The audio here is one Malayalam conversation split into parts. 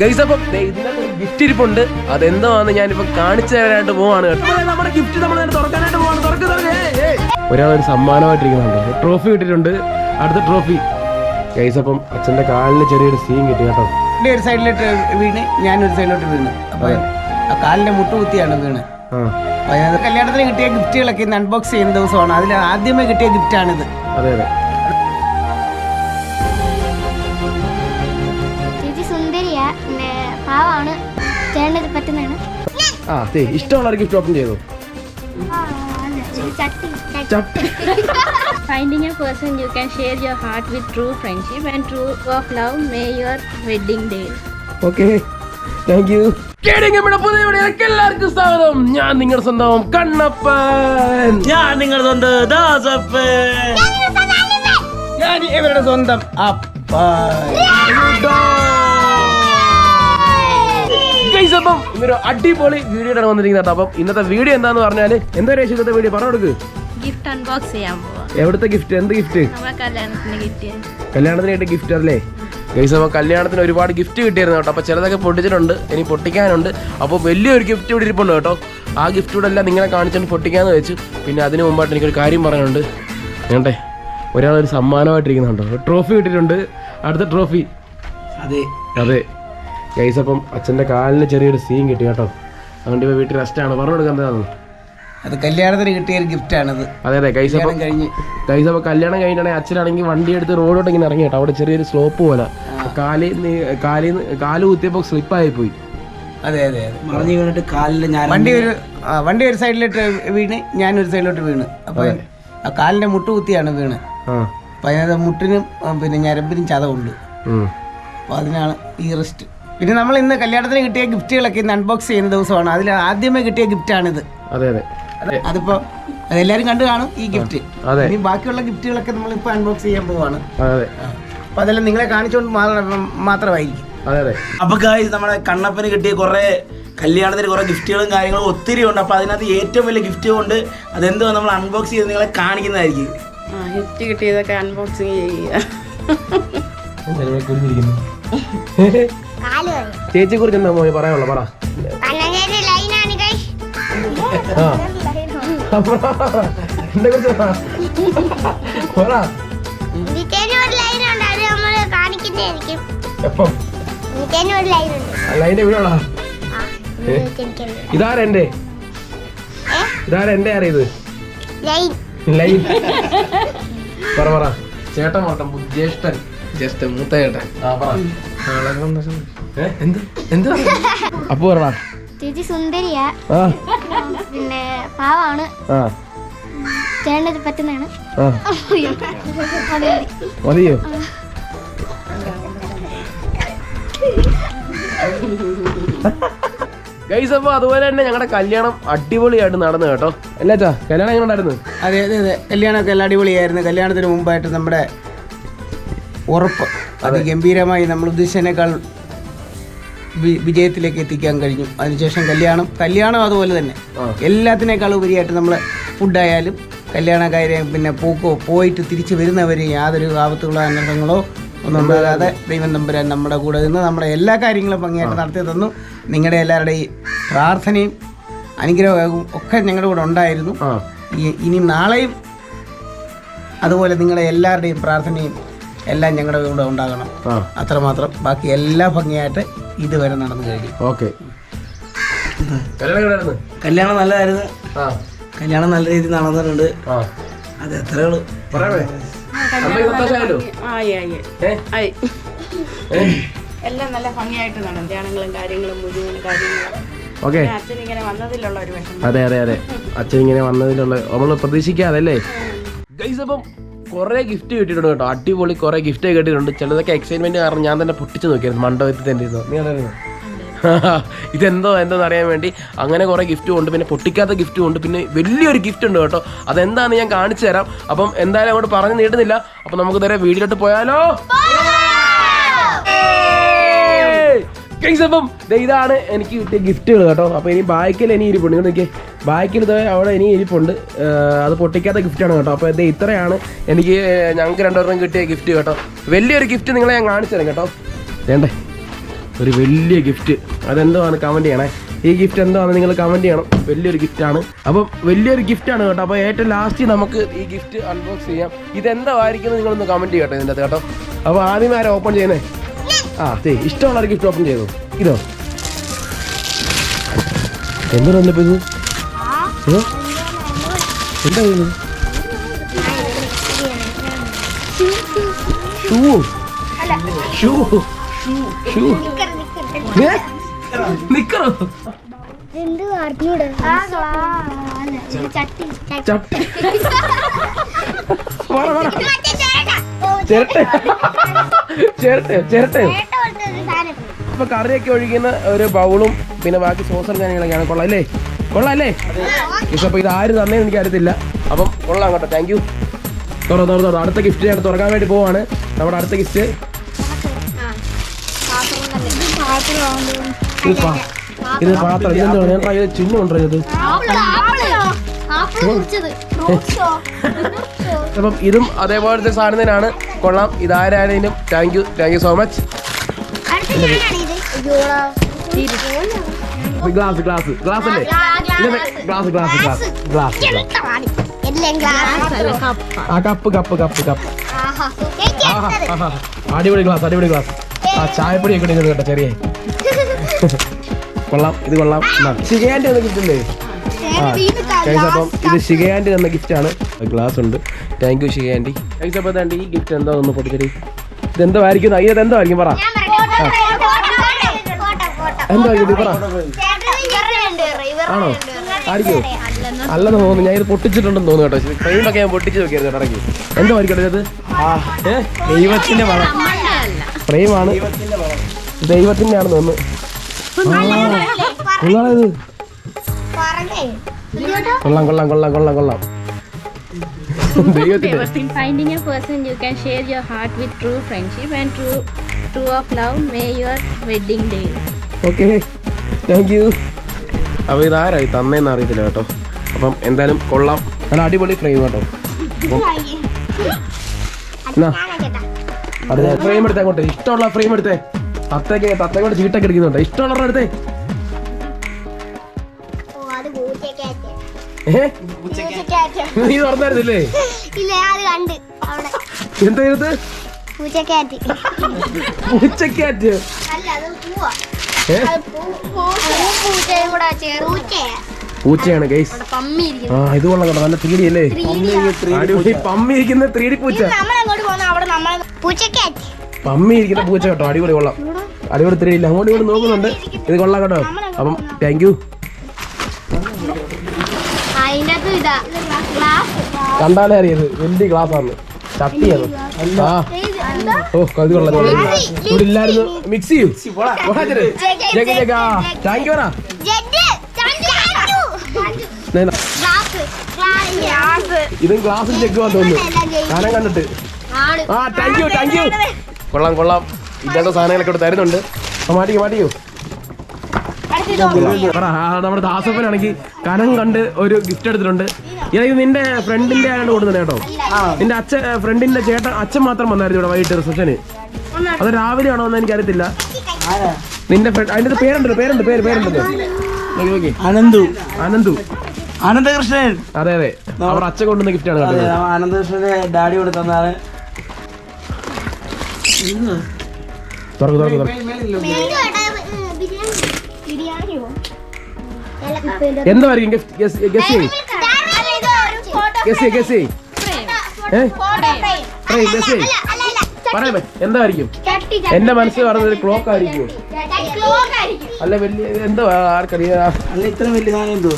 ഗൈസ് അപ്പം ദേ ഇതിനകത്ത് ഒരു ഗിഫ്റ്റ് ഇരിപ്പുണ്ട്. അതെന്താണെന്ന് ഞാനിപ്പോ കാണിച്ചു തരാനായിട്ട് പോവാണ് നമ്മുടെ ഗിഫ്റ്റ് നമ്മൾ തുറക്കാനായിട്ട് പോവാണ്. ഒരാൾ ഒരു സമ്മാനമായിട്ടിരിക്കുന്നുണ്ട്. ട്രോഫി കിട്ടിയിട്ടുണ്ട് അടുത്ത ട്രോഫി ഗൈസ് അപ്പം അച്ഛന്റെ കാലിന് ചെറിയൊരു സീൻ കിട്ടി കേട്ടോ. എന്റെ ഒരു സൈഡിലോട്ട് വീണ്. ഞാനൊരു സൈഡിലോട്ട് വീണ്. അപ്പൊ ആ കാലിന്റെ മുട്ടുകുത്തിയാണ് വീണ്. കല്യാണത്തിന് കിട്ടിയ ഗിഫ്റ്റുകളൊക്കെ ഇന്ന് അൺബോക്സ് ചെയ്യുന്ന ദിവസമാണ്. അതിൽ ആദ്യമേ കിട്ടിയ ഗിഫ്റ്റാണിത് അതെ അതെ. പാവാണ്. ചേട്ടനത് പറ്റുന്നതാണ്. ആ ദേ ഇഷ്ടമുള്ള ഒരു ഗിഫ്റ്റ് ഓപ്പൺ ചെയ്തു Finding a person you can share your heart with true friendship and true of love. May your wedding day. Okay thank you പുതിയ വീഡിയോയിലേക്ക് എല്ലാവർക്കും സ്വാഗതം. ഞാൻ നിങ്ങളുടെ സ്വന്തം കണ്ണപ്പൻ. ഞാൻ നിങ്ങൾ സ്വന്തം ദാസപ്പൻ. ഞാൻ ഇവരുടെ സ്വന്തം അപ്പ അപ്പം ഇന്നൊരു അടിപൊളി വീഡിയോ ആണ് വന്നിരിക്കുന്നത് കേട്ടോ. അപ്പം ഇന്നത്തെ വീഡിയോ എന്താന്ന് പറഞ്ഞാൽ എന്താ രേഷ ഇന്നത്തെ വീഡിയോ പറഞ്ഞു കൊടുക്ക്. ഗിഫ്റ്റ് അൺബോക്സ് ചെയ്യാൻ എവിടുത്തെ ഗിഫ്റ്റ് എന്ത് ഗിഫ്റ്റ് കല്യാണത്തിന് കിട്ടിയ. കല്യാണത്തിനായിട്ട് ഗിഫ്റ്റ് അല്ലേ? ഗൈസ് അപ്പോൾ കല്യാണത്തിന് ഒരുപാട് ഗിഫ്റ്റ് കിട്ടിയിരുന്നു കേട്ടോ. അപ്പോൾ ചിലതൊക്കെ പൊട്ടിച്ചിട്ടുണ്ട്. ഇനി പൊട്ടിക്കാനുണ്ട്. അപ്പോൾ വലിയൊരു ഗിഫ്റ്റ് ഇവിടെ ഇരിപ്പുണ്ട് കേട്ടോ. ആ ഗിഫ്റ്റ് ഇവിടെ എല്ലാം നിങ്ങളെ കാണിച്ചുകൊണ്ട് പൊട്ടിക്കാന്ന് വെച്ചു. പിന്നെ അതിന് മുമ്പായിട്ട് എനിക്കൊരു കാര്യം പറയാനുണ്ട്. വേണ്ടേ ഒരാളൊരു ഒരു സമ്മാനമായിട്ടിരിക്കുന്നുണ്ടോ ഒരു ട്രോഫി കിട്ടിയിട്ടുണ്ട്. അടുത്ത ട്രോഫി അതെ. അതെ. ഗൈസ് അപ്പം അച്ഛന്റെ കാലിന് ചെറിയൊരു സീൻ കിട്ടി കേട്ടോ. അതുകൊണ്ട് ഇപ്പോൾ വീട്ടിൽ ആണ്. പറഞ്ഞു കൊടുക്കാൻ എന്താണെന്ന് അത് കല്യാണത്തിന് കിട്ടിയ ഒരു ആണത്. അതെ അതെ. ഗൈസ് അപ്പം കഴിഞ്ഞ്. ഗൈസ് അപ്പോൾ കല്യാണം കഴിഞ്ഞിട്ടാണെങ്കിൽ അച്ഛനാണെങ്കിൽ വണ്ടി എടുത്ത് റോഡോട്ട് ഇങ്ങനെ ഇറങ്ങി കേട്ടോ. അവിടെ ചെറിയൊരു സ്ലോപ്പ് പോലെ. കാലിൽ നിന്ന് കാലിൽ നിന്ന് കാൽ കുത്തിയപ്പോൾ സ്ലിപ്പായി പോയി അതെ അതെ മറിഞ്ഞു വീണിട്ട് കാലിൽ ഞാൻ വണ്ടി ഒരു വണ്ടി ഒരു സൈഡിലോട്ട് വീണ് ഞാനൊരു സൈഡിലോട്ട് വീണ്. അപ്പോൾ ആ കാലിന്റെ മുട്ടുകുത്തിയാണ് വീണ്. ആ. അപ്പോൾ അതിനകത്ത് മുട്ടിനും പിന്നെ ഞരമ്പിനും ചതവുണ്ട്. അപ്പോൾ അതിനാണ് ഈ റെസ്റ്റ് പിന്നെ നമ്മൾ ഇന്ന് കല്യാണത്തിന് കിട്ടിയ ഗിഫ്റ്റുകളൊക്കെ ഇന്ന് അൺബോക്സ് ചെയ്യുന്ന ദിവസമാണ്. അതിൽ ആദ്യമേ കിട്ടിയ ഗിഫ്റ്റാണിത്. അതെ അതെ. അതിപ്പോ അതെല്ലാരും കണ്ടു കാണും ഈ ഗിഫ്റ്റ്. ഇനി ബാക്കിയുള്ള ഗിഫ്റ്റുകളൊക്കെ നമ്മൾ ഇപ്പൊ അൺബോക്സ് ചെയ്യാൻ പോവാണ്. അപ്പൊ അപ്പോൾ അതെല്ലാം നിങ്ങളെ കാണിച്ചുകൊണ്ട് മാത്രം മാത്രമായിരിക്കും. അതെ അതെ. അപ്പൊ ഗായ്സ് നമ്മുടെ കണ്ണപ്പന് കിട്ടിയ കുറെ കല്യാണത്തിന് കുറെ ഗിഫ്റ്റുകളും കാര്യങ്ങളും ഒത്തിരി ഉണ്ട്. അപ്പൊ അതിനകത്ത് ഏറ്റവും വലിയ ഗിഫ്റ്റ് കൊണ്ട് അതെന്തോ നമ്മൾ അൺബോക്സ് ചെയ്ത് നിങ്ങളെ കാണിക്കുന്നതായിരിക്കും. ആ ഗിഫ്റ്റ് കിട്ടിയതൊക്കെ അൺബോക്സിങ് ചെയ്യുക. ചേച്ചിയെ കുറിച്ച് എന്താ മോനെ പറയാനുള്ള? പറ. എന്നെ കുറിച്ച് പറ. എപ്പം. ഇതാരെന്റെ ഏ? ഇതാരെന്റെ അറിയത്? ലൈൻ. ലൈൻ. പറ പറ. ചേട്ടൻ ജ്യേഷ്ഠൻ ജ്യേഷ്ഠൻ മൂത്ത ചേട്ടൻ. ആ പറ? എന്ത്? എന്ത്? അപ്പൊ പറടാ ചേച്ചി സുന്ദരിയാ. പിന്നെ പാവാണ്. ആ. ചേട്ടനത് പറ്റുന്നതാണ്. മതിയോ? ഗൈസ് അപ്പൊ അതുപോലെ തന്നെ ഞങ്ങളുടെ കല്യാണം അടിപൊളിയായിട്ട് നടന്നു കേട്ടോ. അല്ലേ ചാ കല്യാണം എങ്ങനെ ഉണ്ടായിരുന്നു? അതെ അതെ അതെ. കല്യാണമൊക്കെ എല്ലാം അടിപൊളിയായിരുന്നു. കല്യാണത്തിന് മുമ്പായിട്ട് നമ്മുടെ ഉറപ്പ് അത്. ഗംഭീരമായി നമ്മൾ ഉദ്ദേശിച്ചതിനേക്കാൾ വിജയത്തിലേക്ക് എത്തിക്കാൻ കഴിഞ്ഞു. അതിനുശേഷം കല്യാണം. കല്യാണം അതുപോലെ തന്നെ. എല്ലാത്തിനേക്കാളും എല്ലാത്തിനേക്കാൾ ഉപരിയായിട്ട് നമ്മൾ ഫുഡായാലും കല്യാണ കാര്യം പിന്നെ പൂക്കോ പോയിട്ട് തിരിച്ചു വരുന്നവരെ യാതൊരു ആപത്തുള്ള അനർത്ഥങ്ങളോ ഒന്നും ഉണ്ടാകാതെ ദൈവം തമ്പുരാൻ നമ്മുടെ കൂടെ നിന്ന് നമ്മുടെ എല്ലാ കാര്യങ്ങളും ഭംഗിയായിട്ട് നടത്തി തന്നു. നിങ്ങളുടെ എല്ലാവരുടെയും പ്രാർത്ഥനയും അനുഗ്രഹവും ഒക്കെ ഞങ്ങളുടെ കൂടെ ഉണ്ടായിരുന്നു. ഇനി നാളെയും അതുപോലെ നിങ്ങളുടെ എല്ലാവരുടെയും പ്രാർത്ഥനയും എല്ലാം ഞങ്ങളുടെ കൂടെ ഉണ്ടാകണം. അത്രമാത്രം. ബാക്കി എല്ലാ ഭംഗിയായിട്ട് ഇതുവരെ നടന്നു കഴിഞ്ഞു. ഓക്കെ. കല്യാണം നല്ലതായിരുന്നു. ആ. കല്യാണം നല്ല രീതിയിൽ നടന്നിട്ടുണ്ട്. ആ. അത് എത്ര എല്ലാം നല്ല ഭംഗിയായിട്ട് നടന്നു. ധ്യാനങ്ങളും കാര്യങ്ങളും മുഴുവൻ കാര്യങ്ങളും. ഓക്കെ. അച്ഛൻ ഇങ്ങനെ വന്നതിലുള്ള ഒരു വിഷമം. അതെ അതെ അതെ. അച്ഛൻ ഇങ്ങനെ വന്നതിലുള്ള നമ്മൾ പ്രതീക്ഷിക്കാതെ അല്ലേ? ഗൈസ് അപ്പം കുറേ ഗിഫ്റ്റ് കിട്ടിയിട്ടുണ്ട് കേട്ടോ. അടിപൊളി കുറേ ഗിഫ്റ്റ് കിട്ടിയിട്ടുണ്ട്. ചിലതൊക്കെ എക്സൈറ്റ്മെന്റ് കാരണം ഞാൻ തന്നെ പൊട്ടിച്ച് നോക്കിയായിരുന്നു. മണ്ഡപത്തിൽ തന്നെ ഇരുന്നു. നീ അതായിരുന്നു ഇതെന്തോ എന്തോന്ന് അറിയാൻ വേണ്ടി അങ്ങനെ കുറേ ഗിഫ്റ്റും ഉണ്ട്. പിന്നെ പൊട്ടിക്കാത്ത ഗിഫ്റ്റും ഉണ്ട്. പിന്നെ വലിയൊരു ഗിഫ്റ്റ് ഉണ്ട് കേട്ടോ. അതെന്താണെന്ന് ഞാൻ കാണിച്ചു തരാം. അപ്പം എന്തായാലും അങ്ങോട്ട് പറഞ്ഞു നീട്ടുന്നില്ല. അപ്പം നമുക്ക് നേരെ വീട്ടിലോട്ട് പോയാലോ? ഗൈസ് അപ്പം ഇതാണ് എനിക്ക് കിട്ടിയ ഗിഫ്റ്റുകൾ കേട്ടോ. അപ്പോൾ ഇനി ബാക്കിൽ ഇനി ഇരിപ്പുണ്ട്. നോക്കിയേ ബാക്കിൽ അവിടെ ഇനി ഇരിപ്പുണ്ട്. അത് പൊട്ടിക്കാത്ത ഗിഫ്റ്റാണ് കേട്ടോ. അപ്പോൾ ഇത് ഇത്രയാണ് എനിക്ക് ഞങ്ങൾക്ക് രണ്ടുപേർക്കും കിട്ടിയ ഗിഫ്റ്റ് കേട്ടോ. വലിയൊരു ഗിഫ്റ്റ് നിങ്ങളെ ഞാൻ കാണിച്ചു തരാം കേട്ടോ. വേണ്ടേ? ഒരു വലിയ ഗിഫ്റ്റ് അതെന്താണ് കമന്റ് ചെയ്യണേ? ഈ ഗിഫ്റ്റ് എന്താണെന്ന് നിങ്ങൾ കമന്റ് ചെയ്യണം. വലിയൊരു ഗിഫ്റ്റാണ് അപ്പം വലിയൊരു ഗിഫ്റ്റാണ് കേട്ടോ. അപ്പോൾ ഏറ്റവും ലാസ്റ്റ് നമുക്ക് ഈ ഗിഫ്റ്റ് അൺബോക്സ് ചെയ്യാം. ഇതെന്തായിരിക്കും നിങ്ങളൊന്ന് കമന്റ് ചെയ്യട്ടെ ഇതിന്റെ അകത്ത് കേട്ടോ. അപ്പോൾ ആദ്യം ആരാ ഓപ്പൺ ചെയ്യുന്നേ ആ ശരി ഇഷ്ടമുള്ള ഗിഫ്റ്റ് ഓപ്പൺ ചെയ്തു. ഇതോ. എന്താണ് ഇത്? എന്താ ഇത്? ഷൂ. ഷൂ. ഷൂ. ഷൂ. നിക്കറോ? ചിരട്ടെ. ചിരട്ടെ ചിരട്ടെ. ഇപ്പൊ കറിയൊക്കെ ഒഴിക്കുന്ന ഒരു ബൗളും പിന്നെ ബാക്കി സോസും കാര്യങ്ങളൊക്കെയാണ്. കൊള്ളാം അല്ലേ കൊള്ളാം അല്ലേ ഇപ്പൊ ഇത് ആര് തന്നേന്ന് എനിക്ക് അറിയത്തില്ല. അപ്പം കൊള്ളാം കേട്ടോ. താങ്ക് യു തുറ തുറ തുറ അടുത്ത ഗിഫ്റ്റ് ഞാൻ തുറക്കാൻ വേണ്ടി പോവാണ്. നമ്മുടെ അടുത്ത ഗിഫ്റ്റ് ഇത് പാത്രം ഇതെന്താ ഞാൻ ട്രൈ ചിഹ്നം ഉണ്ടോ ഇത്. അപ്പം ഇതും അതേപോലത്തെ സാധനം തന്നെയാണ് കൊള്ളാം. ഇതാരായാലും thank you thank you so much glass glass glass അല്ലേ? ഗ്ലാസ്. Glass glass glass. എല്ലാം ഗ്ലാസ്. ആ കപ്പ് കപ്പ് കപ്പ് കപ്പ്. അടിപൊളി ഗ്ലാസ് അടിപൊളി ഗ്ലാസ്. ആ ചായപ്പൊടി ഒക്കെ കേട്ടോ ചെറിയ? കൊള്ളാം. ഇത് കൊള്ളാം. ഷിഗയാന്റെ എന്ന ഗിഫ്റ്റ് അല്ലേ ആ ഗൈസ് അപ്പം ഇത് ഷിഗയാന്റെ എന്ന ഗിഫ്റ്റ് ആണ്. ഗ്ലാസ് ഉണ്ട്. താങ്ക് യു ഷിഗയാന്റി ഗൈസ് അപ്പം താണ്ടി ഈ ഗിഫ്റ്റ് എന്താ ഒന്ന് പൊട്ടിച്ചടി ഇതെന്തോ ആയിരിക്കും ഇത് എന്തോ ആയിരിക്കും പറ. എന്തോ ആയിരിക്കും പറ ആണോ? ആയിരിക്കും? അല്ലെന്ന് തോന്നുന്നു. ഞാൻ ഇത് പൊട്ടിച്ചിട്ടുണ്ടെന്ന് തോന്നുന്നു കേട്ടോ. ഫ്രെയിമൊക്കെ ഞാൻ പൊട്ടിച്ച് നോക്കിയായിരുന്നു ഇടയ്ക്ക് എന്തോ ആയിരിക്കട്ടെ ഇത് ഏ? ദൈവത്തിന്റെ മണം ഫ്രെയിമാണ് ദൈവത്തിന്റെ ആണെന്ന് തോന്നുന്നു. കൊള്ളാം ഇത്. കൊള്ളാം കൊള്ളാം കൊള്ളാം കൊള്ളാം കൊള്ളാം. In finding a person you can share your heart with true friendship and true true of love. May your wedding day. Okay thank you അപ്പോൾ ഇതാരായി തന്നേന്ന് അറിയത്തില്ല കേട്ടോ. അപ്പം എന്തായാലും കൊള്ളാം. നല്ല അടിപൊളി ഫ്രെയിം കേട്ടോ. എന്നാ? ഞാൻ ഫ്രെയിം എടുത്തേ അങ്ങോട്ട്. ഇഷ്ടമുള്ള ഫ്രെയിം എടുത്തേ. തത്തേക്ക് തത്തേ കൊണ്ട് ചീട്ടൊക്കെ എടുക്കുന്നുണ്ട്. ഇഷ്ടമുള്ള അടുത്ത്. നീ തുറന്നായിരുന്നില്ലേ? ഇല്ല അത് കണ്ട് അവിടെ. എന്താ ഇത് പൂച്ചക്കാറ്റ് അല്ല അത് പൂവാ. ഏ? പൂച്ചയും കൂടെ ചേർന്ന്. പൂച്ചയാണ് ഗൈസ്. പമ്മിയിരിക്കുന്നു ആ ഇത് കൊള്ളാം കേട്ടോ. നല്ല ത്രീ ഡി അല്ലേ അടിപൊളി പമ്മി ഇരിക്കുന്ന ത്രീ ഡി പൂച്ച നമ്മളെങ്ങോട്ട് അവിടെ നമ്മൾ പൂച്ചക്കാറ്റ് പമ്മി ഇരിക്കുന്ന പൂച്ച കേട്ടോ. അടിപൊളി കൊള്ളാം. അടിപൊളി ത്രീ അങ്ങോട്ട് ഇങ്ങോട്ട് നോക്കുന്നുണ്ട്. ഇത് കൊള്ളാം കേട്ടോ. അപ്പം താങ്ക് യു ഇതാ ഗ്ലാസ് കണ്ടാലേ അറിയത് വലിയ ഗ്ലാസ് ആണ് ചട്ടിയാണ്. ആ. ഓ അത് കൊള്ളാം കൊള്ളാം ഇവിടെ ഇല്ലായിരുന്നു. മിക്സ് ചെയ്യും. താങ്ക് യു ജെഡ് ദേ, ഗ്ലാസ് ചെക്ക് ഇതും തോന്നുന്നു. സാധനം കണ്ടിട്ട്. ആ താങ്ക് യു താങ്ക് യു കൊള്ളാം കൊള്ളാം. ഇല്ലാത്ത സാധനങ്ങളൊക്കെ ഇവിടെ തരുന്നുണ്ട്. ആ, മാറ്റിക്കോ മാറ്റിക്കോ. പറ ആ, നമ്മുടെ ദാസപ്പനാണെങ്കിൽ കനം കണ്ട് ഒരു ഗിഫ്റ്റ് എടുത്തിട്ടുണ്ട്. ഇതാ നിന്റെ ഫ്രണ്ടിന്റെ ആരാണ് കൊടുക്കുന്നത് കേട്ടോ. നിന്റെ അച്ഛൻ ഫ്രണ്ടിന്റെ ചേട്ടൻ അച്ഛൻ മാത്രം വന്നായിരുന്നു ഇവിടെ വൈകിട്ട് റിസപ്ഷന്. അത് രാവിലെ ആണോ എന്ന് എനിക്കറിയത്തില്ല. നിന്റെ ഫ്രണ്ട് അതിന്റെ പേരുണ്ടല്ലോ പേരുണ്ട് പേര് പേരുണ്ടല്ലോ നോക്കി അനന്തു. അനന്തു. അനന്തകൃഷ്ണൻ. അതെ അതെ. അവർ അച്ഛൻ കൊണ്ടുവന്ന ഗിഫ്റ്റ് ആണ് കേട്ടോ അനന്തകൃഷ്ണന്റെ ഡാഡി കൊടുത്തു തന്നാണ്. തുറക്ക് തുറക്ക് തുറക്ക്. എന്തായിരിക്കും പറയ് ചെയ്യ് പറയാമേ എന്തായിരിക്കും എന്റെ മനസ്സിൽ പറഞ്ഞത് ഒരു ക്ലോക്ക് ആയിരിക്കും അല്ല വലിയ എന്താ ആർക്കറിയാ? അല്ല ഇത്ര വലിയ സാധനം എന്തോ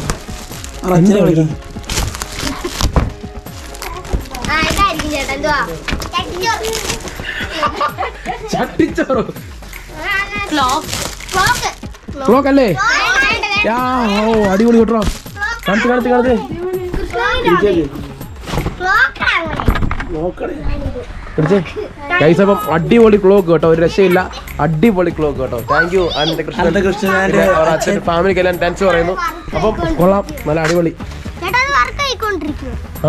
ചട്ടിച്ചോറോ ക്ലോക്ക്. അല്ലേ യാ ഓ അടിപൊളി കേട്ടോ. കാണിച്ച് കാണിച്ച് കാണിച്ച് ഗൈസ് അപ്പം അടിപൊളി ക്ലോക്ക് കേട്ടോ. ഒരു രക്ഷയില്ല. അടിപൊളി ക്ലോക്ക് കേട്ടോ. Thank you Ananthakrishnan. ഫാമിലിക്ക് എല്ലാം താങ്ക്സ് പറയുന്നു. അപ്പം കൊള്ളാം. നല്ല അടിപൊളി.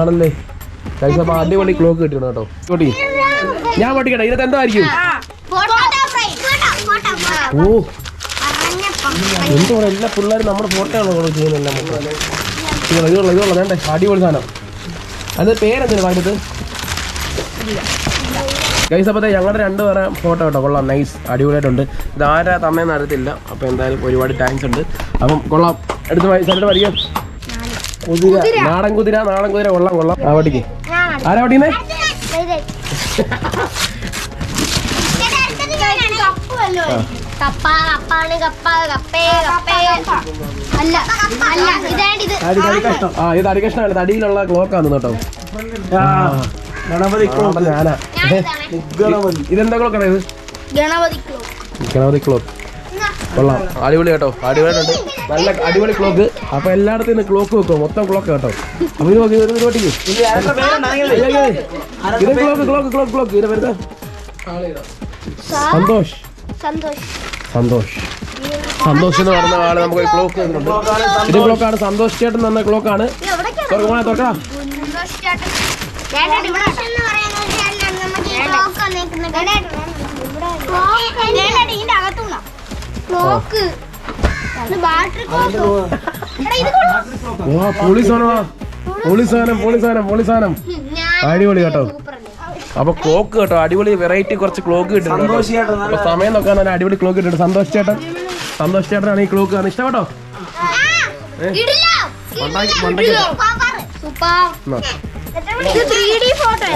ആണല്ലേ? ഗൈസ് അപ്പം അടിപൊളി ക്ലോക്ക് കിട്ടിയാണ് കേട്ടോ. ഞാൻ പൊട്ടിക്കട്ടെ ഇതിനകത്ത് എന്തായിരിക്കും? ഓ പറഞ്ഞപ്പം എന്തോ എല്ലാ പിള്ളേരും നമ്മുടെ ഫോട്ടോ ആണോ ഇവിടെ ചെയ്യുന്നതെല്ലാം മൊത്തം. ഇതുള്ള ഇതുള്ള ഇതുള്ള വേണ്ടേ അടിപൊളി സാധനം അത് പേരെന്തിനു അതിനകത്ത് ഗൈസ് അപ്പോൾ ഞങ്ങളുടെ രണ്ട് പേരെ ഫോട്ടോ കേട്ടോ കൊള്ളാം നൈസ് അടിപൊളിയായിട്ടുണ്ട് ഇത് ആരാ തന്നേന്ന് അറിയത്തില്ല അപ്പോൾ എന്തായാലും ഒരുപാട് താങ്ക്സ് ഉണ്ട് അപ്പം കൊള്ളാം എടുത്ത് സ്ഥലത്ത് പഠിക്കാം കുതിര നാടൻ കുതിര നാടൻ കുതിര കൊള്ളാം കൊള്ളാം ആ പഠിക്കേ ആരാ പഠിക്കുന്നേ കപ്പ കപ്പാണ് കപ്പ കപ്പേ കപ്പേ അല്ല അല്ല ഇതാണ്ട് ഇത്. ആ തടിയിലുള്ള ക്ലോക്കാണ് കേട്ടോ. ഗണപതി ഞാനാ. ഗണപതി. ഇതെന്താ ക്ലോക്ക് ഇത്? ഗണപതി ക്ലോക്ക്. ഗണപതി ക്ലോക്ക്. കൊള്ളാം. അടിപൊളി കേട്ടോ. അടിപൊളിയായിട്ടുണ്ട്. നല്ല അടിപൊളി ക്ലോക്ക്. അപ്പൊ എല്ലായിടത്തും ഇന്ന് ക്ലോക്ക് വെക്കും മൊത്തം ക്ലോക്ക് കേട്ടോ. അപ്പൊ ഇത് നോക്കി? ഇത് ക്ലോക്ക് ക്ലോക്ക് ക്ലോക്ക് ക്ലോക്ക് ഇത് വരുന്ന സന്തോഷ്. സന്തോഷ്. സന്തോഷ്. സന്തോഷ്. എന്ന് പറഞ്ഞ ആൾ നമുക്ക് ഒരു ക്ലോക്ക് തന്നിട്ടുണ്ട് ഇത് ക്ലോക്കാണ് സന്തോഷ് ചേട്ടൻ. തന്ന ക്ലോക്കാണ് തുറക്കണേ തുറക്കടാ പോളി സാധനം പോളി സാധനം പോളി സാധനം അടിപൊളി കേട്ടോ. അപ്പൊ ക്ലോക്ക് കേട്ടോ അടിപൊളി വെറൈറ്റി കുറച്ച് ക്ലോക്ക് കിട്ടുന്നുണ്ട് സമയം നോക്കാൻ നല്ല അടിപൊളി ക്ലോക്ക് കിട്ടുന്നുണ്ട് സന്തോഷ് ചേട്ടൻ സന്തോഷ് ചേട്ടനാണ് ഈ ക്ലോക്ക് ആണ്. ഇഷ്ടപ്പെട്ടോ ഏഹ് മണ്ടയ്ക്ക് സൂപ്പർ ഇത് 3D ഫോട്ടോ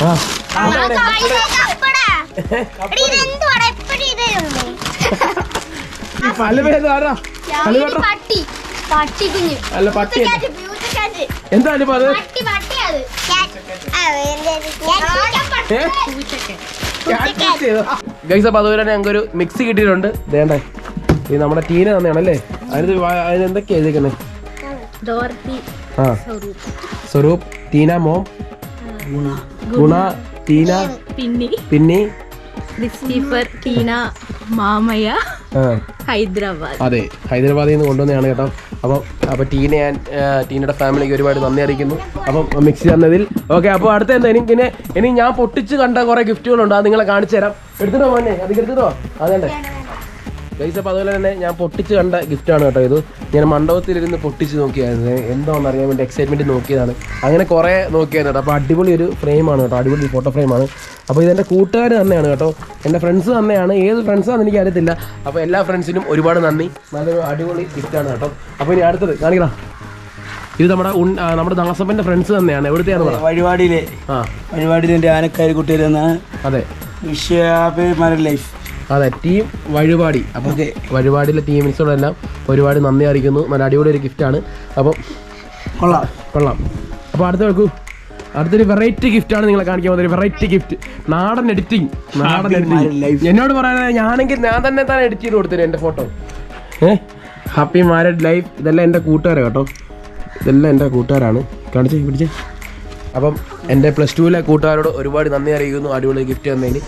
ആ 3D കുതിര നാടൻ കുതിര ഏ നാടൻ കുതിര വശി വശി വശി ഏ? കാക്ക കാക്ക കാക്ക മരം മല ഇവിടെ വാ. ആ ഈ പേര് ആരാ പട്ടി പട്ടി കുഞ്ഞ്. അല്ല പട്ടി. എന്താ അത്? ഗൈസ് അപ്പൊ അതുപോലെ തന്നെ ഞങ്ങൾക്ക് ഒരു മിക്സി കിട്ടിയിട്ടുണ്ട്. വേണ്ടേ? ഈ നമ്മുടെ ടീന തന്നെയാണല്ലേ? അതിന് അതിന് എന്തൊക്കെയാ എഴുതിക്കുന്നത് ആ. സ്വരൂപ്. ടീന മോം. ഗുണ ടീന പിന്നി. പിന്നെ. ക്രിസ്റ്റീഫർ ടീന മാമയ ഹൈദരാബാദ്. അതെ ഹൈദരാബാദിൽ നിന്ന് കൊണ്ടുവന്നതാണ് കേട്ടോ. അപ്പം അപ്പോൾ ടീന ഞാൻ ടീനയുടെ ഫാമിലിക്ക് ഒരുപാട് നന്ദി അറിയിക്കുന്നു. അപ്പം മിക്സി തന്നതിൽ. ഓക്കെ അപ്പോൾ അടുത്ത എന്താ എനിക്ക് ഇനി ഞാൻ പൊട്ടിച്ച് കണ്ട കുറേ ഗിഫ്റ്റുകളുണ്ട്. അത് നിങ്ങളെ കാണിച്ചു തരാം എടുത്തിട്ടോ മോനെ? അത് എടുത്തിട്ടോ? അതേണ്ടേ ഗൈസ് അപ്പോൾ അതുപോലെ തന്നെ ഞാൻ പൊട്ടിച്ച് കണ്ട ഗിഫ്റ്റാണ് കേട്ടോ ഇത്. ഞാൻ മണ്ഡപത്തിലിരുന്ന് പൊട്ടിച്ച് നോക്കിയായിരുന്നു. എന്താണെന്ന് അറിയാൻ വേണ്ടി എക്സൈറ്റ്മെന്റ് നോക്കിയതാണ്. അങ്ങനെ കുറേ നോക്കിയായിരുന്നു കേട്ടോ. അപ്പോൾ അടിപൊളി ഒരു ഫ്രെയിമാണ് കേട്ടോ. അടിപൊളി ഫോട്ടോ ഫ്രെയിമാണ് അപ്പോൾ ഇതെന്റെ കൂട്ടുകാർ തന്നെയാണ് കേട്ടോ. എന്റെ ഫ്രണ്ട്സ് തന്നെയാണ്. ഏത് ഫ്രണ്ട്സാണെന്ന് എനിക്ക് അറിയത്തില്ല. അപ്പോൾ എല്ലാ ഫ്രണ്ട്സിനും ഒരുപാട് നന്ദി. നല്ലൊരു അടിപൊളി ഗിഫ്റ്റാണ് കേട്ടോ. അപ്പോൾ ഇനി അടുത്തത് കാണിക്കണം ഇത് നമ്മുടെ നമ്മുടെ ദാസപ്പന്റെ ഫ്രണ്ട്സ് തന്നെയാണ്. എവിടുത്തെയാണ് വഴിപാടിയിലെ. ആ. വഴിപാടിയിലെ എന്റെ ആനക്കാരി നിന്ന് അതെ. വിഷയാപേമാരുടെ ലൈഫ് അതെ ടീം വഴിപാടി. അപ്പോൾ ഓക്കെ വഴിപാടിലെ ടീമിൻസോടെല്ലാം ഒരുപാട് നന്ദി അറിയിക്കുന്നു. നല്ല അടിപൊളി ഒരു ഗിഫ്റ്റാണ് അപ്പം കൊള്ളാം. കൊള്ളാം. അപ്പോൾ അടുത്ത വെക്കൂ അടുത്തൊരു വെറൈറ്റി ഗിഫ്റ്റ് ആണ് നിങ്ങളെ കാണിക്കാൻ പോകുന്നത്. വെറൈറ്റി ഗിഫ്റ്റ് നാടൻ എഡിറ്റിംഗ് നാടൻ എഡിറ്റിംഗ് എന്നോട് പറയാൻ ഞാനെങ്കിൽ ഞാൻ തന്നെ തന്നെ എഡിറ്റ് ചെയ്ത് കൊടുത്തത് എന്റെ ഫോട്ടോ ഏ? ഹാപ്പി മാരഡ് ലൈഫ് ഇതെല്ലാം എന്റെ കൂട്ടുകാരാണ് കേട്ടോ. ഇതെല്ലാം എന്റെ കൂട്ടുകാരാണ്. കാണിച്ചേ പിടിച്ചേ. അപ്പം എന്റെ പ്ലസ് ടുവിലെ കൂട്ടുകാരോട് ഒരുപാട് നന്ദി അറിയിക്കുന്നു. അടിപൊളി ഗിഫ്റ്റ് തന്നതിന്.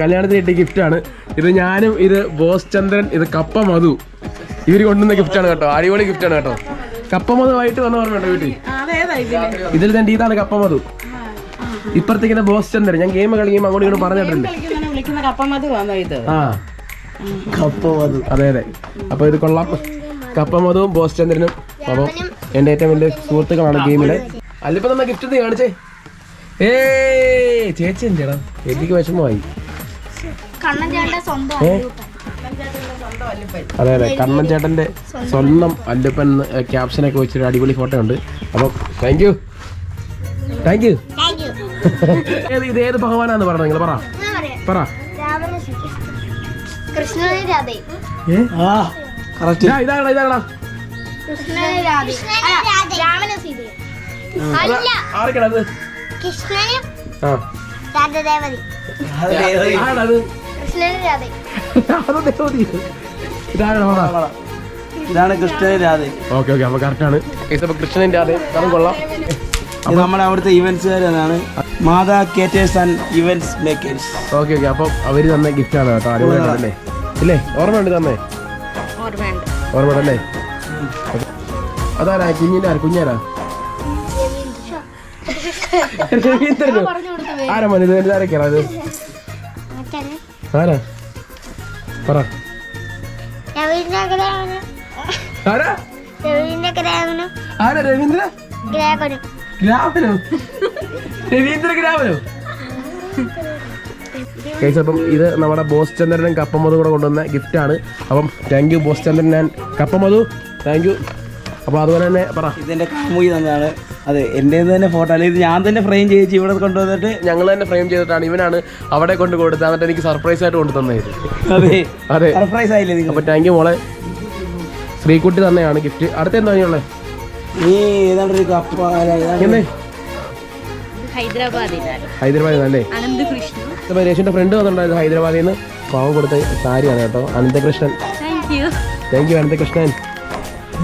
കല്യാണത്തിന് കിട്ടിയ ഗിഫ്റ്റാണ് ഇത് ഞാനും ഇത് ബോസ് ചന്ദ്രൻ ഇത് കപ്പ മധു. ഇവർ കൊണ്ടുവന്ന ഗിഫ്റ്റാണ് കേട്ടോ. അടിപൊളി ഗിഫ്റ്റാണ് കേട്ടോ. കപ്പ മധു ആയിട്ട് വന്ന ഓർമ്മയുണ്ടോ വീട്ടിൽ? ഇതിൽ തന്നെ ഇതാണ് കപ്പ മധു. ഇപ്പുറത്തേക്കുന്ന ബോസ് ചന്ദ്രൻ. ഞാൻ ഗെയിം കളിക്കുമ്പോൾ അങ്ങോട്ട് ഇങ്ങോട്ട് പറഞ്ഞിട്ടുണ്ട്. ആ. കപ്പ മധു. അതെ അതെ. അപ്പോൾ ഇത് കൊള്ളാം. കപ്പ മധുവും ബോസ് ചന്ദ്രനും. അപ്പം എന്റെ ഏറ്റവും വലിയ സുഹൃത്തുക്കളാണ് ഗെയിമിലെ. അല്ലിപ്പോ നമ്മൾ ഗിഫ്റ്റ് കാണിച്ചേ? ഏ ചേച്ചി എന്തിടാ? ചേച്ചിക്ക് വിഷമമായി. കണ്ണൻ ചേട്ടന്റെ സ്വന്തം ഏ? അതെ അതെ കണ്ണൻ ചേട്ടന്റെ സ്വന്തം അല്ലുപ്പൻ ക്യാപ്ഷനൊക്കെ വെച്ചൊരു അടിപൊളി ഫോട്ടോ ഉണ്ട് അപ്പം താങ്ക് യു താങ്ക് യു ഏത് ഇത് ഏത് ഭഗവാനാന്ന് പറഞ്ഞത് നിങ്ങൾ പറ. പറ. രാധേ. കൃഷ്ണനെ ആ. രാധദേവതി കൃഷ്ണനും ഇതാണ് ഇതാണ് കൃഷ്ണൻ രാധ. ഓക്കെ ഓക്കെ അപ്പോൾ കറക്റ്റാണ് അപ്പോൾ അതും കൊള്ളാം. ഇത് നമ്മുടെ അവിടുത്തെ ഇവന്റ്സുകാരാണ് Matha caterers and events makers. Okay okay അപ്പം അവർ തന്ന ഗിഫ്റ്റാണ് കേട്ടോ. അടിപൊളിയായിട്ടല്ലേ ഇല്ലേ? ഓർമ്മയുണ്ട് തന്നെ? ഓർമ്മയുണ്ട്. ഓർമ്മയുണ്ടല്ലേ അതാരാ? കുഞ്ഞിനാ? ആര് കുഞ്ഞാരാ? രവീന്ദ്രനോ ആരാ ആരാ? പറ. രവീന്ദ്ര ആരാ? രവീന്ദ്ര ഗ്രാമനും ആരാ രവീന്ദ്ര? ഗ്രാമനും. ഗ്രാമനോ? രവീന്ദ്ര ഗ്രാമനോ ഗൈസ് അപ്പം ഇത് നമ്മുടെ ബോസ് ചന്ദ്രനും കപ്പമധു കൂടെ കൊണ്ടുവന്ന ഗിഫ്റ്റാണ് അപ്പം thank you boss Chandran and കപ്പമധു. Thank you അപ്പോൾ അതുപോലെ തന്നെ പറ. ഇതിന്റെ കാമുകി തന്നെയാണ്. അതെ എന്റെ തന്നെ ഫോട്ടോ. അല്ലെങ്കിൽ ഇത് ഞാൻ തന്നെ ഫ്രെയിം ചെയ്യിച്ച് ഇവിടെ കൊണ്ടുവന്നിട്ട് ഞങ്ങൾ തന്നെ ഫ്രെയിം ചെയ്തിട്ടാണ്. ഇവനാണ് അവിടെ കൊണ്ട് കൊടുത്തത്. എന്നിട്ട് എനിക്ക് സർപ്രൈസ് ആയിട്ട് കൊണ്ടു തന്നത് അതെ അതെ. സർപ്രൈസ് ആയില്ലേ നിങ്ങൾ? അപ്പോൾ താങ്ക് യു മോളെ. ശ്രീകുട്ടി തന്നെയാണ് ഗിഫ്റ്റ് അടുത്ത എന്താ ഉള്ളത് നീ ഏതാണ്ട് ഒരു കപ്പ ഹൈദരാബാദിൽ അല്ലേ? അനന്ത് കൃഷ്ണ ഫ്രണ്ട് വന്നിട്ടുണ്ടായിരുന്നു ഹൈദരാബാദിൽ നിന്ന്. പാവം കൊടുത്ത സാരിയാണ് കേട്ടോ. Ananthakrishnan. Thank you thank you Ananthakrishnan.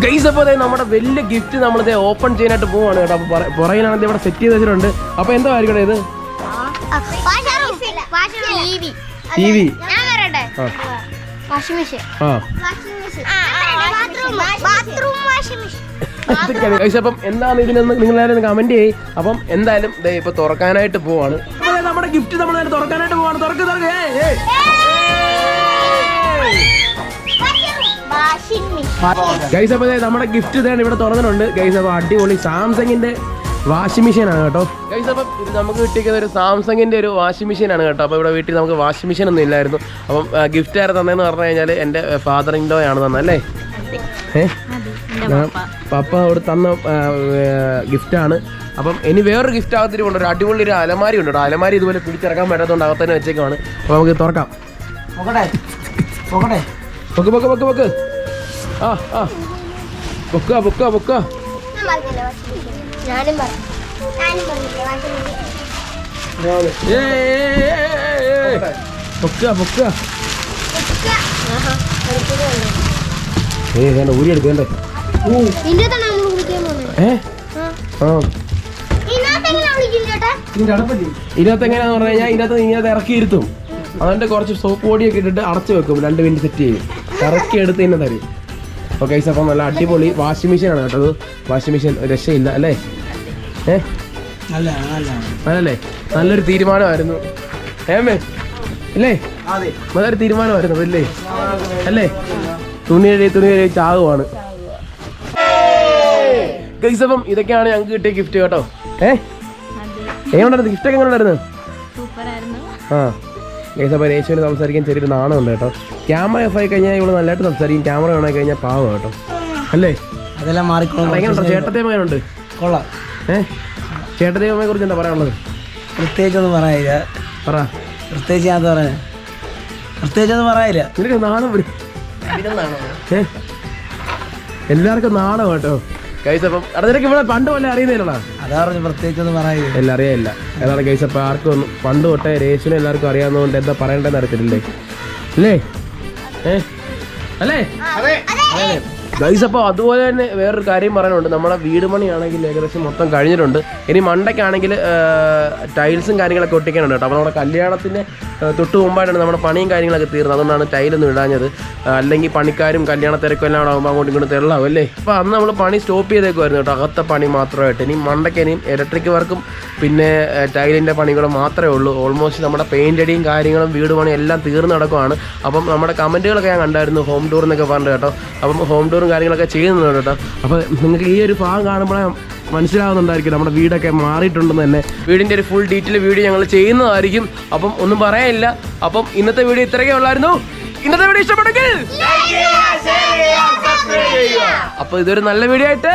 Guys അപ്പോൾ അതെ നമ്മുടെ വലിയ ഗിഫ്റ്റ് നമ്മളിത് ഓപ്പൺ ചെയ്യാനായിട്ട് പോവാണ് കേട്ടോ. അപ്പോൾ പുറകിലാണ് ഇവിടെ സെറ്റ് ചെയ്ത് വെച്ചിട്ടുണ്ട്. അപ്പോൾ എന്താ ആയിരിക്കട്ടെ ഇത്? ടി വി അപ്പം എന്താണ് ഇതിനെന്ന് നിങ്ങൾ എല്ലാവരും കമന്റ് ചെയ്യ്. അപ്പം എന്തായാലും ദേ ഇപ്പൊ തുറക്കാനായിട്ട് പോവാണ്. നമ്മുടെ ഗിഫ്റ്റ് നമ്മൾ തുറക്കാനായിട്ട് പോവാണ്. തുറക്ക് തുറക്ക്. ഗൈസ് അപ്പോൾ നമ്മുടെ ഗിഫ്റ്റ് ഇതാണ് ഇവിടെ തുറന്നിട്ടുണ്ട്. ഗൈസ് അപ്പൊ അടിപൊളി സാംസങ്ങിന്റെ വാഷിംഗ് മെഷീൻ ആണ് കേട്ടോ. ഗൈസ് അപ്പം ഇത് നമുക്ക് കിട്ടിയിരിക്കുന്ന ഒരു സാംസങ്ങിന്റെ ഒരു വാഷിംഗ് മെഷീൻ ആണ് കേട്ടോ. അപ്പോൾ ഇവിടെ വീട്ടിൽ നമുക്ക് വാഷിംഗ് മെഷീൻ ഒന്നും ഇല്ലായിരുന്നു. അപ്പം ഗിഫ്റ്റ് ആര് തന്നതെന്ന് പറഞ്ഞു കഴിഞ്ഞാൽ എന്റെ ഫാദർ ആണ് തന്നല്ലേ പപ്പ. അവിടെ തന്ന ഗിഫ്റ്റ് ആണ്. അപ്പം ഇനി വേറൊരു ഗിഫ്റ്റ് അകത്തിരിപ്പുണ്ട് ഒരു അടിപൊളി ഒരു അലമാരി ഉണ്ട് കേട്ടോ. അലമാരി ഇതുപോലെ പിടിച്ചിറക്കാൻ പറ്റാത്തതുകൊണ്ട് അകത്ത് തന്നെ വെച്ചേക്കാണ് അപ്പോൾ നമുക്ക് തുറക്കാം. പൊക്ക് പൊക്ക് പൊക്ക് പൊക്ക്. ആ ആ. പൊക്ക ഏ വേണ്ട ഊരി എടുക്കണ്ടേ ഏ? ആ. ഇതിനകത്ത് എങ്ങനെ വിളിക്കും ചേട്ടാ? ഇതിനകത്ത് എങ്ങനെയാന്ന് പറഞ്ഞു കഴിഞ്ഞാൽ ഇതിനകത്ത് ഇതിനകത്ത് ഇറക്കി ഇരുത്തും. അതിന്റെ കുറച്ച് സോപ്പ് പൊടിയൊക്കെ ഇട്ടിട്ട് അടച്ചു വെക്കും രണ്ട് മിനിറ്റ് സെറ്റ് ചെയ്യും. ഇറക്കി എടുത്ത് തന്നെ തരും. ഓക്കെ അപ്പം നല്ല അടിപൊളി വാഷിംഗ് മെഷീൻ ആണ് കേട്ടത് വാഷിംഗ് മെഷീൻ രക്ഷയില്ല അല്ലേ? ഏ? അതല്ലേ നല്ലൊരു തീരുമാനമായിരുന്നു. ഏമേ അല്ലേ നല്ലൊരു തീരുമാനമായിരുന്നു അല്ലേ അല്ലേ? തുണി കഴി തുണി കഴി ചാകുവാണ് ഗൈസ് അപ്പം ഇതൊക്കെയാണ് ഞങ്ങൾക്ക് കിട്ടിയ ഗിഫ്റ്റ് കേട്ടോ. ഏ? എങ്ങനെ ഗിഫ്റ്റ് ഒക്കെ എങ്ങനെ ഉണ്ടായിരുന്നു ആ. ഗൈസ് അപ്പോൾ രേശുവിന് സംസാരിക്കാൻ ചെറിയൊരു നാണമുണ്ട് കേട്ടോ. ക്യാമറ ഓഫ് ആയി കഴിഞ്ഞാൽ ഇവൾ നല്ലതായിട്ട് സംസാരിക്കും. ക്യാമറ ഓൺ ആയി കഴിഞ്ഞാൽ പാവം കേട്ടോ. അല്ലേ? അതെല്ലാം മാറിക്കോളാം. എങ്ങനെയുണ്ടോ മകനുണ്ട് കൊള്ളാം. ഏ? മകനെ കുറിച്ച് എന്താ പറയാനുള്ളത്? പ്രത്യേകിച്ചൊന്നും പറയാനില്ല. പറ. പ്രത്യേകിച്ച് ഞാൻ പറയാ? പ്രത്യേകിച്ചൊന്നും പറയാനില്ല. നിനക്ക് നാണം വരും എല്ലാവർക്കും നാണം കേട്ടോ. അപ്പം അവിടെ നിനക്ക് ഇവിടെ പണ്ട് പോലെ അറിയുന്നില്ലടാ അതാ പറഞ്ഞു പ്രത്യേകിച്ചൊന്നും പറയാനില്ല എല്ലാം അറിയാനില്ല. അതാണ് കേസ് അപ്പം ആർക്കും ഒന്നും പണ്ട് തൊട്ടേ രേശിനെ എല്ലാവർക്കും അറിയാവുന്നതുകൊണ്ട് എന്താ പറയണ്ടെന്ന് അറിയത്തില്ലേ അല്ലേ? ഏ? അല്ലേ? ഗൈസ് അപ്പോൾ അതുപോലെ തന്നെ വേറൊരു കാര്യം പറയാനുണ്ട്. നമ്മളെ വീട് പണിയാണെങ്കിൽ ഏകദേശം മൊത്തം കഴിഞ്ഞിട്ടുണ്ട്. ഇനി മണ്ടയ്ക്കാണെങ്കിൽ ടൈൽസും കാര്യങ്ങളൊക്കെ ഒട്ടിക്കാനുണ്ട് കേട്ടോ. അപ്പോൾ നമ്മുടെ കല്യാണത്തിന് തൊട്ട് മുമ്പായിട്ടാണ് നമ്മുടെ പണിയും കാര്യങ്ങളൊക്കെ തീർന്നത്. അതുകൊണ്ടാണ് ടൈലൊന്നും ഇടാഞ്ഞത്. അല്ലെങ്കിൽ പണിക്കാരും കല്യാണ തിരക്കും എല്ലാം ആകുമ്പോൾ അങ്ങോട്ടും ഇങ്ങോട്ടും തെള്ളാവും അല്ലേ? അപ്പോൾ അന്ന് നമ്മൾ പണി സ്റ്റോപ്പ് ചെയ്തേക്കുമായിരുന്നു കേട്ടോ. അകത്തെ പണി മാത്രമായിട്ട്. ഇനി മണ്ടയ്ക്ക് ഇനിയും ഇലക്ട്രിക് വർക്കും പിന്നെ ടൈലിന്റെ പണികളും മാത്രമേ ഉള്ളൂ. ഓൾമോസ്റ്റ് നമ്മുടെ പെയിന്റ് അടിയും കാര്യങ്ങളും വീട് പണിയും എല്ലാം തീർന്നു നടക്കുവാണ്. അപ്പം നമ്മുടെ കമന്റുകളൊക്കെ ഞാൻ കണ്ടായിരുന്നു ഹോം ടൂർ എന്നൊക്കെ പറഞ്ഞിട്ട് കേട്ടോ. അപ്പം ഹോം ടൂറും കാര്യങ്ങളൊക്കെ ചെയ്യുന്നുണ്ട് കേട്ടോ. അപ്പോൾ നിങ്ങൾക്ക് ഈ ഒരു ഭാഗം കാണുമ്പോഴേ മനസ്സിലാവുന്നുണ്ടായിരിക്കും നമ്മുടെ വീടൊക്കെ മാറിയിട്ടുണ്ടെന്ന് തന്നെ. വീടിന്റെ ഒരു ഫുൾ ഡീറ്റെയിൽ വീഡിയോ ഞങ്ങൾ ചെയ്യുന്നതായിരിക്കും. അപ്പം ഒന്നും പറയാനില്ല. അപ്പം ഇന്നത്തെ വീഡിയോ ഇത്രയൊക്കെ ഉള്ളായിരുന്നു. ഇന്നത്തെ വീഡിയോ ഇഷ്ടപ്പെട്ടെങ്കിൽ അപ്പോൾ ഇതൊരു നല്ല വീഡിയോ ആയിട്ട്